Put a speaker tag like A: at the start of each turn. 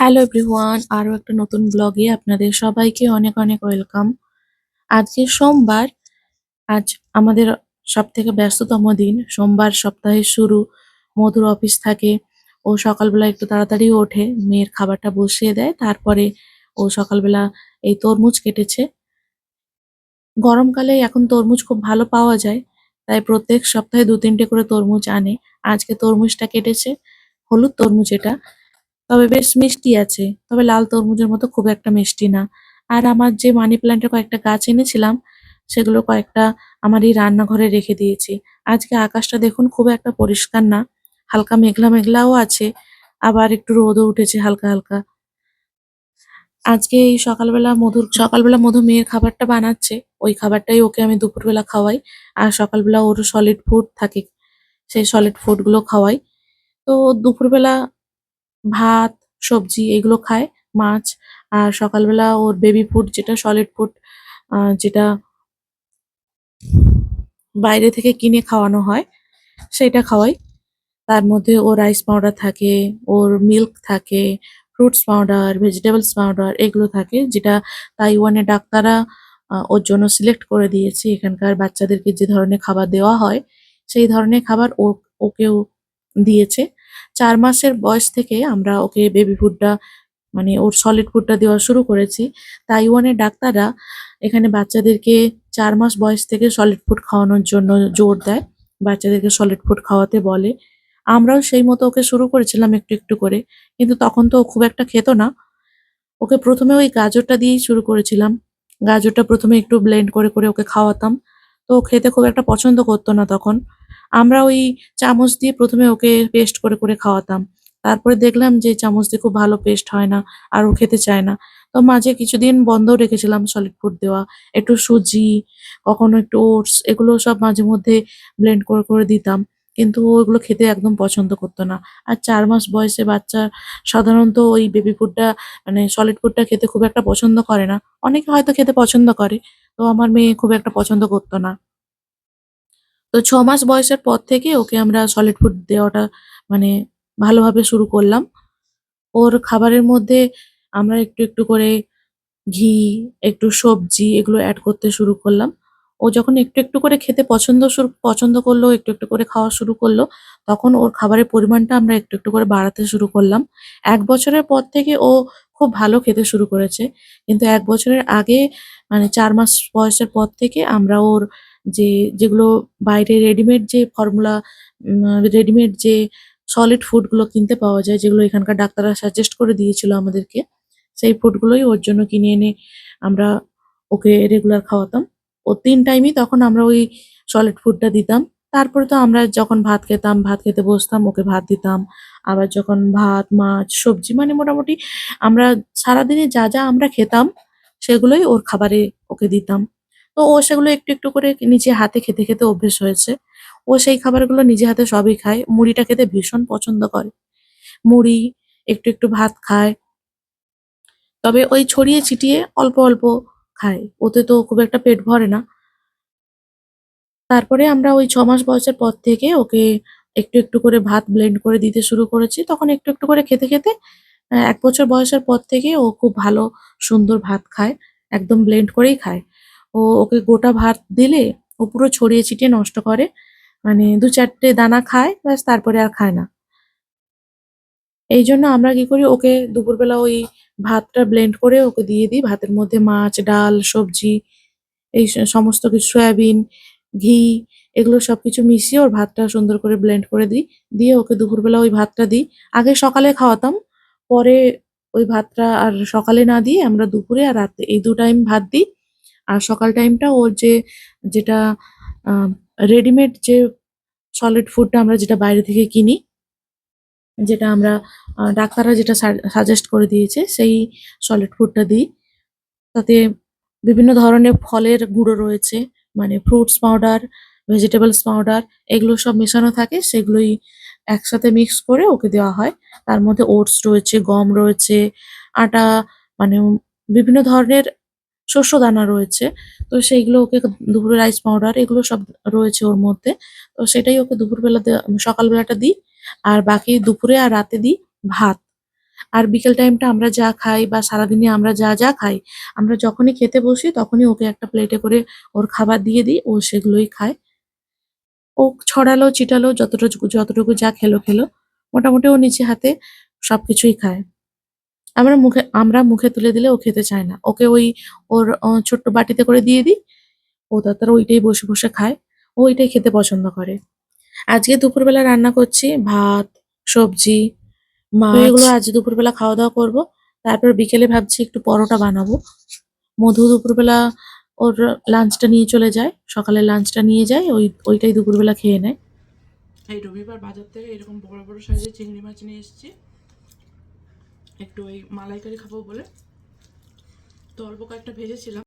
A: Hello everyone আরও একটা নতুন ব্লগে আপনাদের সবাইকে অনেক অনেক ওয়েলকাম আজকে সোমবার। আজ আমাদের সব থেকে ব্যস্ততম দিন। সোমবার সপ্তাহের শুরু। মধুর অফিস থাকে। ও সকালবেলা একটু তাড়াতাড়ি ওঠে। মেয়ের খাবারটা বসিয়ে দেয়। তারপরে ও সকালবেলা এই তরমুজ কেটেছে। গরমকালে এখন তরমুজ খুব ভালো পাওয়া যায়। তাই প্রত্যেক সপ্তাহে দু তিনটে করে তরমুজ আনে। আজকে তরমুজটা কেটেছে। হলুদ তরমুজ এটা। তবে বেশ মিষ্টি আছে। তবে লাল তরমুজের মতো খুব একটা মিষ্টি না। আর আমার যে মানি প্ল্যান্টের কয়েকটা গাছ এনেছিলাম, সেগুলো কয়েকটা আমার এই রান্নাঘরে রেখে দিয়েছি। আজকে আকাশটা দেখুন খুব একটা পরিষ্কার না। হালকা মেঘলা মেঘলাও আছে, আবার একটু রোদও উঠেছে হালকা হালকা। আজকে এই সকালবেলা মধুর, সকালবেলা মধু মেয়ের খাবারটা বানাচ্ছে। ওই খাবারটাই ওকে আমি দুপুরবেলা খাওয়াই। আর সকালবেলা ওর সলিড ফুড থাকে, সেই সলিড ফুডগুলো খাওয়াই। তো দুপুরবেলা ভাত, সবজি এগুলো খায়, মাছ। আর সকালবেলা ওর বেবি ফুড যেটা সলিড ফুড যেটা বাইরে থেকে কিনে খাওয়ানো হয়, সেটা খাওয়াই। তার মধ্যে ওর রাইস পাউডার থাকে, ওর মিল্ক থাকে ফ্রুটস পাউডার ভেজিটেবলস পাউডার এগুলো থাকে, যেটা তাইওয়ানের ডাক্তাররা ওর জন্য সিলেক্ট করে দিয়েছে। এখানকার বাচ্চাদেরকে যে ধরনের খাবার দেওয়া হয়, সেই ধরনের খাবার ও, ওকেও দিয়েছে। চার মাসের বয়স থেকে আমরা ওকে বেবি ফুডটা মানে ওর সলিড ফুডটা দেওয়া শুরু করেছি। তাইওয়ানের ডাক্তাররা এখানে বাচ্চাদেরকে চার মাস বয়স থেকে সলিড ফুড খাওয়ানোর জন্য জোর দেয়। বাচ্চাদেরকে সলিড ফুড খাওয়াতে বলে। আমরাও সেই মতো ওকে শুরু করেছিলাম একটু একটু করে, কিন্তু তখন তো খুব একটা খেত না। ওকে প্রথমে ওই গাজরটা দিয়েই শুরু করেছিলাম। গাজরটা প্রথমে একটু ব্লেন্ড করে করে ওকে খাওয়াতাম। তো খেতে খুব একটা পছন্দ করতো না তখন। আমরা ওই চামচ দিয়ে প্রথমে ওকে পেস্ট করে করে খাওয়াতাম। তারপরে দেখলাম যে চামচ দিয়ে খুব ভালো পেস্ট হয় না, আর ও খেতে চায় না। তো মাঝে কিছুদিন বন্ধও রেখেছিলাম সলিড ফুড দেওয়া। একটু সুজি, কখনো একটু ওটস এগুলো সব মাঝে মধ্যে ব্লেন্ড করে করে দিতাম। কিন্তু ও এগুলো খেতে একদম পছন্দ করতো না। আর চার মাস বয়সে বাচ্চা সাধারণত ওই বেবি ফুডটা মানে সলিড ফুডটা খেতে খুব একটা পছন্দ করে না। অনেকে হয়তো খেতে পছন্দ করে। তো আমার মেয়ে খুব একটা পছন্দ করতো না। তো ছ মাস বয়সের পর থেকে ওকে আমরা সলিড ফুড দেওয়াটা মানে ভালোভাবে শুরু করলাম। ওর খাবারের মধ্যে আমরা একটু একটু করে ঘি, একটু সবজি এগুলো অ্যাড করতে শুরু করলাম। ও যখন একটু একটু করে খেতে পছন্দ শুরু, পছন্দ করল, একটু একটু করে খাওয়া শুরু করল, তখন ওর খাবারের পরিমাণটা আমরা একটু একটু করে বাড়াতে শুরু করলাম। এক বছরের পর থেকে ও খুব ভালো খেতে শুরু করেছে। কিন্তু এক বছরের আগে মানে চার মাস বয়সের পর থেকে আমরা ওর যে যেগুলো বাইরে রেডিমেড যে ফর্মুলা রেডিমেড যে সলিড ফুডগুলো কিনতে পাওয়া যায়, যেগুলো এখানকার ডাক্তাররা সাজেস্ট করে দিয়েছিল আমাদেরকে, সেই ফুডগুলোই ওর জন্য কিনে এনে আমরা ওকে রেগুলার খাওয়াতাম। ও তিন টাইমই তখন আমরা ওই সলিড ফুডটা দিতাম। তারপরে তো আমরা যখন ভাত খেতাম, ভাত খেতে বসতাম, ওকে ভাত দিতাম। আবার যখন ভাত, মাছ, সবজি মানে মোটামুটি আমরা সারাদিনে যা যা আমরা খেতাম, সেগুলোই ওর খাবারে ওকে দিতাম। তো ও সেগুলো একটু একটু করে নিজে হাতে খেতে খেতে অভ্যেস হয়েছে। ও সেই খাবারগুলো নিজে হাতে সবই খায়। মুড়িটা খেতে ভীষণ পছন্দ করে। মুড়ি, একটু একটু ভাত খায়। তবে ওই ছড়িয়ে ছিটিয়ে অল্প অল্প খায়। ওতে তো খুব একটা পেট ভরে না। তারপরে আমরা ওই ছ মাস বয়সের পর থেকে ওকে একটু একটু করে ভাত ব্লেন্ড করে দিতে শুরু করেছি। তখন একটু একটু করে খেতে খেতে এক বছর বয়সের পর থেকে ও খুব ভালো সুন্দর ভাত খায়। একদম ব্লেন্ড করেই খায়। ও ওকে গোটা ভাত দিলে ও পুরো ছড়িয়ে ছিটিয়ে নষ্ট করে। মানে দু চারটে দানা খায়, ব্যাস তারপরে আর খায় না। এই জন্য আমরা কি করি, ওকে দুপুরবেলা ওই ভাতটা ব্লেন্ড করে ওকে দিয়ে দিই। ভাতের মধ্যে মাছ, ডাল, সবজি, এই সমস্ত কিছু, সয়াবিন, ঘি, এগুলো সবকিছু মিশিয়ে ওর ভাতটা সুন্দর করে ব্লেন্ড করে দিই। দিয়ে ওকে দুপুরবেলা ওই ভাতটা দিই। আগে সকালে খাওয়াতাম, পরে ওই ভাতটা আর সকালে না দিয়ে আমরা দুপুরে আর রাতে এই দু টাইম ভাত দিই। আর সকাল টাইমটা ওর যে, যেটা রেডিমেড যে সলিড ফুডটা আমরা যেটা বাইরে থেকে কিনি, যেটা আমরা ডাক্তাররা যেটা সাজেস্ট করে দিয়েছে, সেই সলিড ফুডটা দিই। তাতে বিভিন্ন ধরনের ফলের গুঁড়ো রয়েছে মানে ফ্রুটস পাউডার ভেজিটেবলস পাউডার এগুলো সব মেশানো থাকে, সেগুলোই একসাথে মিক্স করে ওকে দেওয়া হয়। তার মধ্যে ওটস রয়েছে, গম রয়েছে, আটা মানে বিভিন্ন ধরনের শস্য দানা রয়েছে। তো সেইগুলো ওকে দুপুরে রাইস পাউডার এগুলো সব রয়েছে ওর মধ্যে। তো সেটাই ওকে দুপুরবেলা সকালবেলাটা দিই। আর বাকি দুপুরে আর রাতে দিই ভাত। আর বিকেল টাইমটা আমরা যা খাই বা সারাদিনে আমরা যা যা খাই, আমরা যখনই খেতে বসি তখনই ওকে একটা প্লেটে করে ওর খাবার দিয়ে দিই, ও সেগুলোই খায়। ও ছড়ালো চিটালো যতটুকু যতটুকু যা খেলো খেলো। মোটামুটি ও নিচে হাতে সবকিছুই খায়। আমরা মুখে আমরা মুখে তুলে দিলে ও খেতে চায় না। ওকে ওই ওর ছোট্ট বাটিতে করে দিয়ে দিই। ও তার ওইটাই বসে বসে খায়। ও ওইটাই খেতে পছন্দ করে। আজকে দুপুরবেলা রান্না করছি ভাত সবজি মাছ। এগুলো আজ দুপুরবেলা খাওয়া দাওয়া করব। তারপর বিকেলে ভাবছি একটু পরোটা বানাবো। মধু দুপুরবেলা ওর লাঞ্চটা নিয়ে চলে যায়। সকালে লাঞ্চটা নিয়ে যায় ওই ওইটাই দুপুরবেলা খেয়ে নেয়।
B: এই রবিবার বাজার থেকে এরকম বড় বড় সাইজের চিংড়ি মাছ নিয়ে এসেছি। একটু ওই মালাইকারি খাব বলে। তো অল্প কয়েকটা ভেজেছিলাম।